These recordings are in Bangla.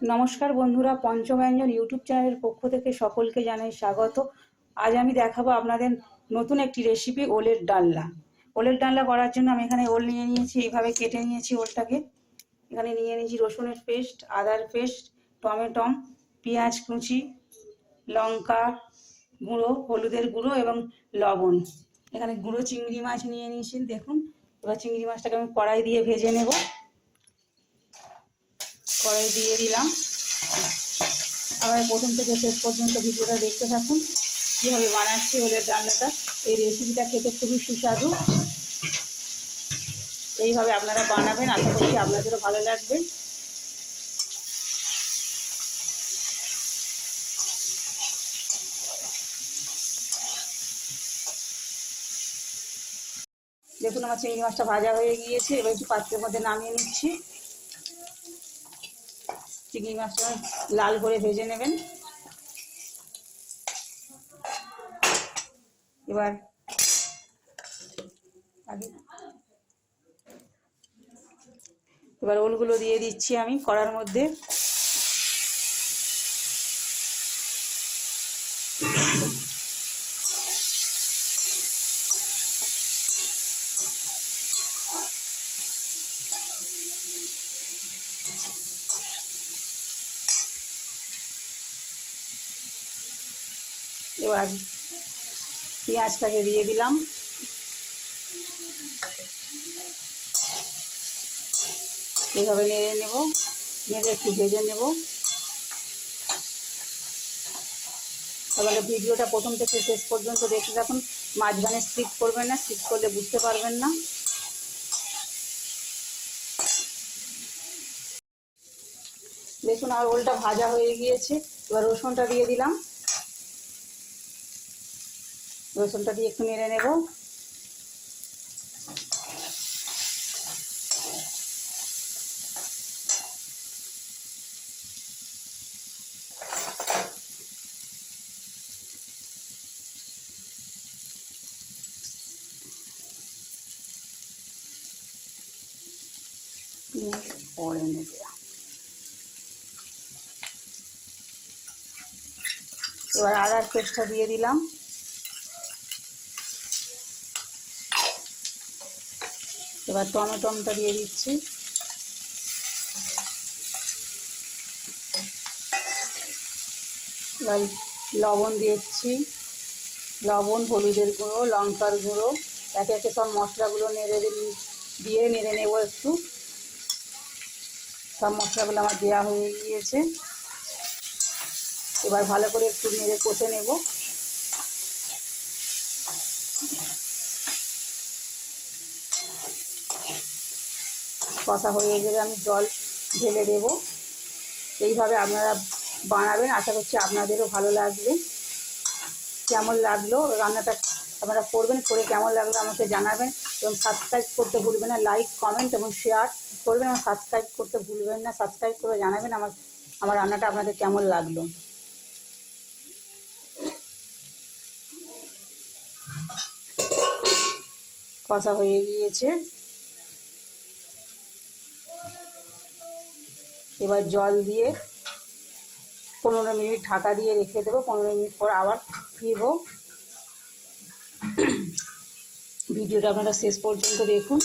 নমস্কার বন্ধুরা, পঞ্চব্যঞ্জন ইউটিউব চ্যানেলের পক্ষ থেকে সকলকে জানাই স্বাগত। আজ আমি দেখাবো আপনাদের নতুন একটি রেসিপি ওলের ডালনা। ওলের ডালনা করার জন্য আমি এখানে ওল নিয়ে নিয়েছি, এইভাবে কেটে নিয়েছি ওলটাকে। এখানে নিয়ে নিয়েছি রসুনের পেস্ট, আদার পেস্ট টমেটম পেঁয়াজ কুচি, লঙ্কা গুঁড়ো, হলুদের গুঁড়ো এবং লবণ। এখানে গুঁড়ো চিংড়ি মাছ নিয়ে নিয়েছি, দেখুন। এবার চিংড়ি মাছটাকে আমি কড়াই দিয়ে ভেজে নেব। কড়াই দিয়ে দিলাম। আবার প্রথম থেকে শেষ পর্যন্ত ভিডিওটা দেখতে থাকুন, কীভাবে বানাচ্ছি ওদের রান্নাটা। এই রেসিপিটা খেতে খুবই সুস্বাদু। এইভাবে আপনারা বানাবেন, আশা করছি আপনাদেরও ভালো লাগবে। দেখুন আমার চিংড়ি মাছটা ভাজা হয়ে গিয়েছে, এবার একটু পাত্রের মধ্যে নামিয়ে নিচ্ছি। চিংড়ি মাছটা লাল করে ভেজে নেবেন। এবার এবার ওলগুলো দিয়ে দিচ্ছি আমি কড়ার মধ্যে। এবার পেঁয়াজটাকে দিয়ে দিলাম। এইভাবে নেড়ে নেব, নেড়ে একটু ভেজে নেব। তাহলে ভিডিওটা প্রথম থেকে শেষ পর্যন্ত দেখতে থাকুন। মাঝখানে স্কিপ করবেন না স্কিপ করলে বুঝতে পারবেন না। দেখুন, আর ওলটা ভাজা হয়ে গিয়েছে। এবার রসুনটা দিয়ে দিলাম। রসুনটা দিয়ে একটু নেড়ে নেব। পরে নেবে। এবার আদার পেস্টটা দিয়ে দিলাম। এবার টমেটোমটা দিয়ে দিচ্ছি। এবার লবণ দিয়েছি লবণ, হলুদের গুঁড়ো, লঙ্কার গুঁড়ো, একে একে সব মশলাগুলো নেড়ে দিয়ে নেড়ে নেব একটু। সব মশলাগুলো আমার দেওয়া হয়ে গিয়েছে। এবার ভালো করে একটু নেড়ে কষে নেব। কষা হয়ে গেলে আমি জল ঢেলে দেব। এইভাবে আপনারা বানাবেন। আশা করছি আপনাদেরও ভালো লাগবে। কেমন লাগল? রান্নাটা আপনারা করবেন, করে কেমন লাগল আমাকে জানাবেন এবং সাবস্ক্রাইব করতে ভুলবেন না। লাইক কমেন্ট এবং শেয়ার করবেন এবং সাবস্ক্রাইব করতে ভুলবেন না। সাবস্ক্রাইব করে জানাবেন আমার আমার রান্নাটা আপনাদের কেমন লাগল। কষা হয়ে গিয়েছে। এবার জল দিয়ে পনেরো মিনিট ঢাকা দিয়ে রেখে দেবো। পনেরো মিনিট পর আবার ফিরব। ভিডিওটা আপনারা শেষ পর্যন্ত দেখুন।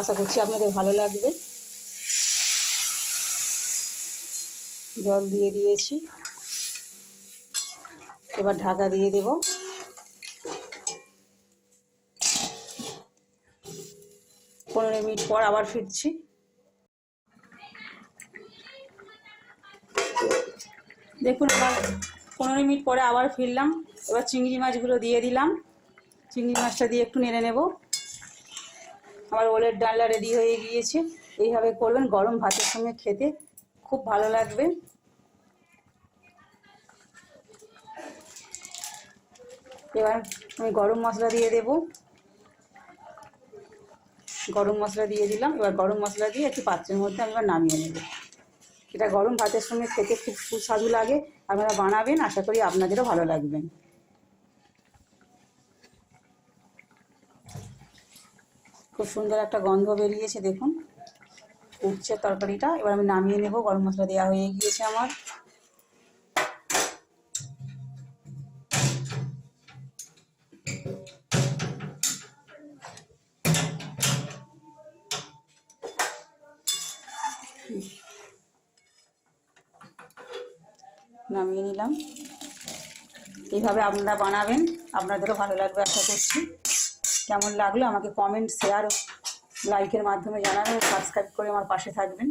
আশা করছি আপনাদের ভালো লাগবে। জল দিয়ে দিয়েছি। এবার ঢাকা দিয়ে দেব। পনেরো মিনিট পর আবার ফিরছি। দেখুন, আবার পনেরো মিনিট পরে আবার ফিরলাম। এবার চিংড়ি মাছগুলো দিয়ে দিলাম। চিংড়ি মাছটা দিয়ে একটু নেড়ে নেব। আমার ওলের ডালনা রেডি হয়ে গিয়েছে। এইভাবে করবেন, গরম ভাতের সঙ্গে খেতে খুব ভালো লাগবে। এবার আমি গরম মশলা দিয়ে দেব। গরম মশলা দিয়ে দিলাম। এবার গরম মশলা দিয়ে একটু পাত্রের মধ্যে আমি এবার নামিয়ে নেব। এটা গরম ভাতের সঙ্গে খেতে খুব সুস্বাদু লাগে। আপনারা বানাবেন, আশা করি আপনাদেরও ভালো লাগবেন খুব সুন্দর একটা গন্ধ বেরিয়েছে, দেখুন। উঠছে তরকারিটা, এবার আমি নামিয়ে নেব, গরম মশলা দেওয়া হয়ে গিয়েছে আমার। নামিয়ে নিলাম। এইভাবে আপনারা বানাবেন। আপনাদেরও ভালো লাগবে আশা করছি। কেমন লাগল আমাকে কমেন্ট শেয়ার লাইকের মাধ্যমে জানাবেন। সাবস্ক্রাইব করে আমার পাশে থাকবেন।